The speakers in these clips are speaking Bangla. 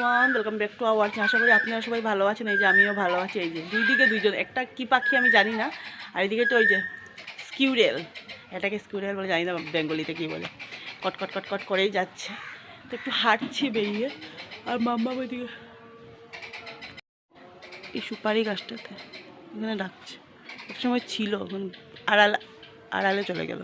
One welcome back to our আশা করি আপনারা সবাই ভালো আছেন, এই যে আমিও ভালো আছি, এই যে দুই দিকে দুইজন, একটা কি পাখি আমি জানি না, আর এদিকে তো ওই যে স্কিউরেল এটাকে স্কিউরেল বলে, জানি না বেঙ্গলিতে কী বলে, কট কট কট কট করেই যাচ্ছে, তো একটু হাঁটছি বেরিয়ে, আর মাম্মা ওইদিকে, এই সুপারি গাছটাতে এখানে ডাকছে এক সময় ছিল, এখন আড়াল, আড়ালে চলে গেল।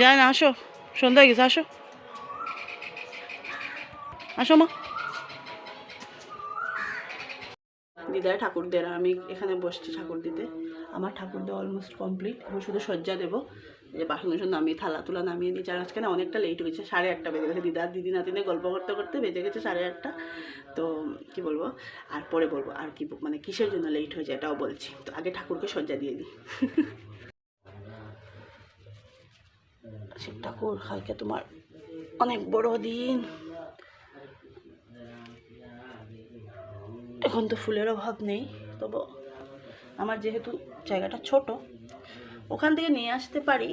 যায় না, আসো। সন্ধ্যা হয়ে গেছে, আসো। আসো মা। দিদার ঠাকুরদের আমি এখানে বসছি ঠাকুর দিতে। আমার ঠাকুর দেওয়া অলমোস্ট কমপ্লিট এখন শুধু সজ্জা দেবো। যে বাসন টাসন নামিয়ে, থালা তুলা নামিয়ে দিয়েছি আর আজকে না অনেকটা লেট হয়েছে, সাড়ে আটটা বেজে গেছে। দিদার দিদি, নাতিনে গল্প করতে করতে বেজে গেছে সাড়ে আটটা। তো কি বলব? আর পরে বলব, আর কি মানে কিসের জন্য লেট হয়েছে এটাও বলছি। তো আগে ঠাকুরকে সজ্জা দিয়ে দিই। শিব ঠাকুর কালকে তোমার অনেক বড় দিন। এখন তো ফুলের অভাব নেই, তবে আমার যেহেতু জায়গাটা ছোট, ওখান থেকে নিয়ে আসতে পারি,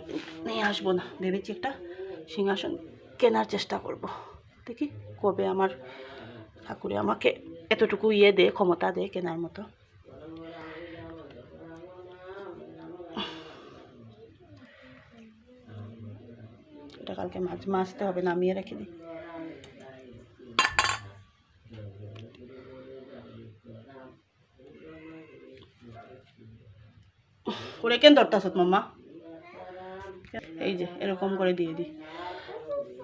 নিয়ে আসব না, ভেবেছি একটা সিংহাসন কেনার চেষ্টা করব। দেখি কবে আমার ঠাকুরে আমাকে এতটুকু ইয়ে দে, ক্ষমতা দে কেনার মতো। এটা কালকে মাছ মাছতে হবে, নামিয়ে রেখে দিই। করে কেন ধরতাছত মাম্মা? এই যে, এরকম করে দিয়ে দিই।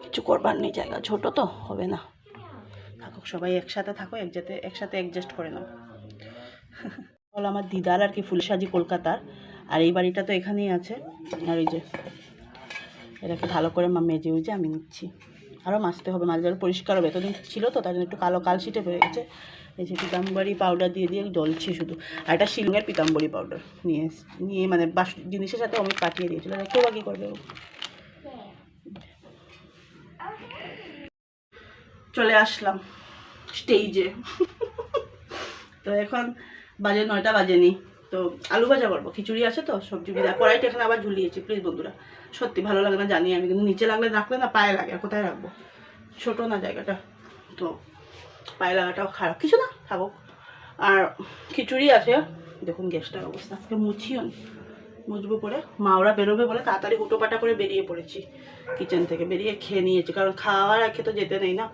কিছু করবার নেই, জায়গা ছোট তো, হবে না। থাকুক, সবাই একসাথে থাকো, একসাথে একসাথে অ্যাডজাস্ট করে নাও। বলো, আমার দিদার আর কি ফুলসাজি কলকাতার, আর এই বাড়িটা তো এখানেই আছে। আর এই যে এটাকে ভালো করে মেজে উজে আমি নিচ্ছি। আরও মাজতে হবে, মাছ জল পরিষ্কার হবে। এতদিন ছিল তো, তার জন্য একটু কালো কালশিটে পড়ে গেছে। এই যে পিতাম্বরী পাউডার দিয়ে দিয়ে জ্বলছি শুধু। আর এটা শিলংয়ের পিতাম্বরী পাউডার নিয়ে নিয়ে মানে বাস, জিনিসের সাথে অমিত পাঠিয়ে দিয়েছিল কেউ বা কী করবে? চলে আসলাম স্টেজে তো এখন বাজে নয়টা বাজেনি। তো আলু ভাজা করব, খিচুড়ি আছে তো, সবজি বিদা কড়াইটা এখানে আবার ঝুলিয়েছি প্লিজ বন্ধুরা। সত্যি ভালো লাগে না, জানি আমি, কিন্তু নিচে লাগলে রাখলে না পায়ে লাগে, আর কোথায় রাখব? ছোটো না জায়গাটা। তো পায়ে লাগাটাও খারাপ। কিছু না, থাকুক। আর খিচুড়ি আছে, দেখুন গ্যাসটার অবস্থা মুছিও মুছবো পরে। মা ওরা বেরোবে বলে তাড়াতাড়ি হুটোপাটা করে বেরিয়ে পড়েছি কিচেন থেকে। বেরিয়ে খেয়ে নিয়েছি, কারণ খাওয়ার আগে তো যেতে নেই না।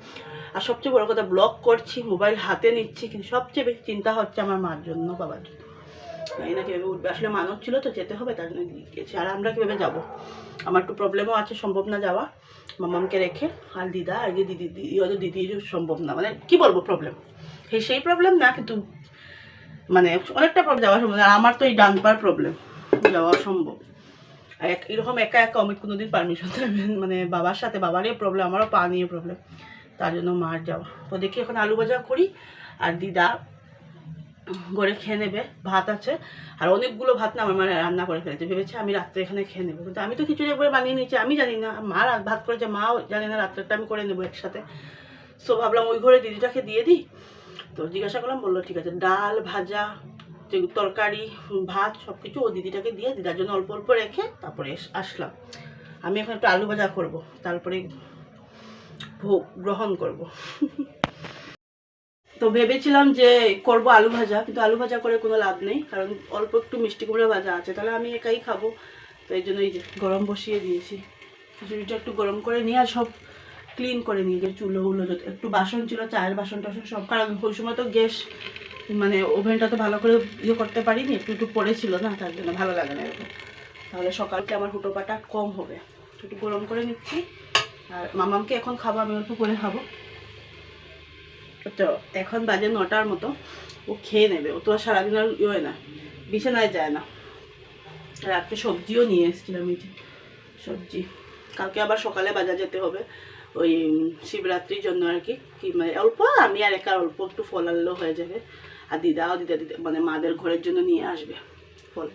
আর সবচেয়ে বড় কথা ব্লগ করছি মোবাইল হাতে নিচ্ছি, কিন্তু সবচেয়ে বেশি চিন্তা হচ্ছে আমার মার জন্য, বাবার জন্য। জানি না কীভাবে উঠবে? আসলে মানব ছিল তো, যেতে হবে, তার জন্য দিয়ে গেছি আর আমরা কীভাবে যাব? আমার একটু প্রবলেমও আছে, সম্ভব না যাওয়া। মামামকে রেখে, আর দিদা, আর যে দিদি দিদি ওদের দিদির সম্ভব না। মানে কি বলব প্রবলেম সেই সেই প্রবলেম না, কিন্তু মানে অনেকটা প্রবলেম যাওয়া সম্ভব। আর আমার তো এই ডান পার প্রবলেম যাওয়া সম্ভব। আর এক, এরকম একা একা অমিত কোনোদিন পারমিশন দেবেন মানে বাবার সাথে, বাবারই প্রবলেম আমারও পা নিয়ে প্রবলেম তার জন্য মার যাওয়া। তো দেখি এখন আলু ভাজা করি, আর দিদা ঘরে খেয়ে নেবে, ভাত আছে। আর অনেকগুলো ভাত না আমার মানে রান্না করে ফেলেছে। ভেবেছে আমি রাত্রে এখানে খেয়ে নেব। কিন্তু আমি তো খিচুড়ি একবারে বানিয়ে নিয়েছি, আমি জানি না। মা ভাত করেছে, মাও জানে না রাত্রেটা আমি করে নেব একসাথে। সো ভাবলাম ওই ঘরে দিদিটাকে দিয়ে দিই। তো জিজ্ঞাসা করলাম, বলল, ঠিক আছে, ডাল, ভাজা তরকারি, ভাত সব কিছু ও দিদিটাকে দিয়ে দিদার জন্য অল্প অল্প রেখে তারপরে আসলাম। আমি এখন একটু আলু ভাজা করব, তারপরে ভোগ গ্রহণ করব। তো ভেবেছিলাম যে করব আলু ভাজা, কিন্তু আলু ভাজা করে কোনো লাভ নেই, কারণ অল্প একটু মিষ্টি কুমড়া ভাজা আছে, তাহলে আমি একাই খাব। তো এই জন্য এই যে গরম বসিয়ে দিয়েছি। খিচুড়িটা একটু গরম করে নিয়ে আর সব ক্লিন করে নিয়ে যে চুলো উলো যত একটু বাসন ছিল, চায়ের বাসন টাসন সব, কারণ ওই সময় তো গ্যাস মানে ওভেনটা তো ভালো করে ইয়ে করতে পারিনি, একটু একটু পড়েছিল না, তার জন্য ভালো লাগে না এরকম। তাহলে সকালকে আমার হুটোপাটা কম হবে। একটু গরম করে নিচ্ছি, আর মামামকে এখন খাব, আমি অল্প করে খাব। তো এখন বাজে নটার মতো, ও খেয়ে নেবে। ও তো আর সারাদিন আর ইয়ে না, বিছানায় যায় না। রাত্রে সবজিও নিয়ে এসেছিলাম এই যে, সবজি। কালকে আবার সকালে বাজার যেতে হবে, ওই শিবরাত্রির জন্য আর কি মানে অল্প, আমি আর একা অল্প, একটু ফল আনলেও হয়ে যাবে। আর দিদাও দিদা দিদা মানে মাদের ঘরের জন্য নিয়ে আসবে ফল।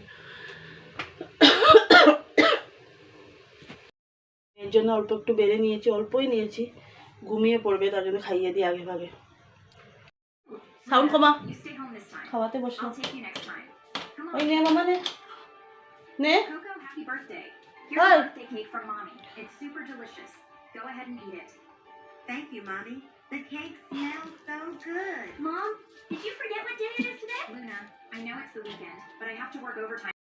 এর জন্য অল্প একটু বেড়ে নিয়েছি, অল্পই নিয়েছি। ঘুমিয়ে পড়বে, তার জন্য খাইয়ে দিই আগে ভাগে। Sound comma You stay home this time. খাওয়াতে বসলাম I'll take you next time. Come on. ওই নে মামা নে নে Coco, happy birthday. Here's Hi. a birthday cake from mommy. It's super delicious. Go ahead and eat it. Thank you, Mommy. The cake smells so good. Mom, did you forget what day it is today? Luna, I know it's the weekend, but I have to work overtime.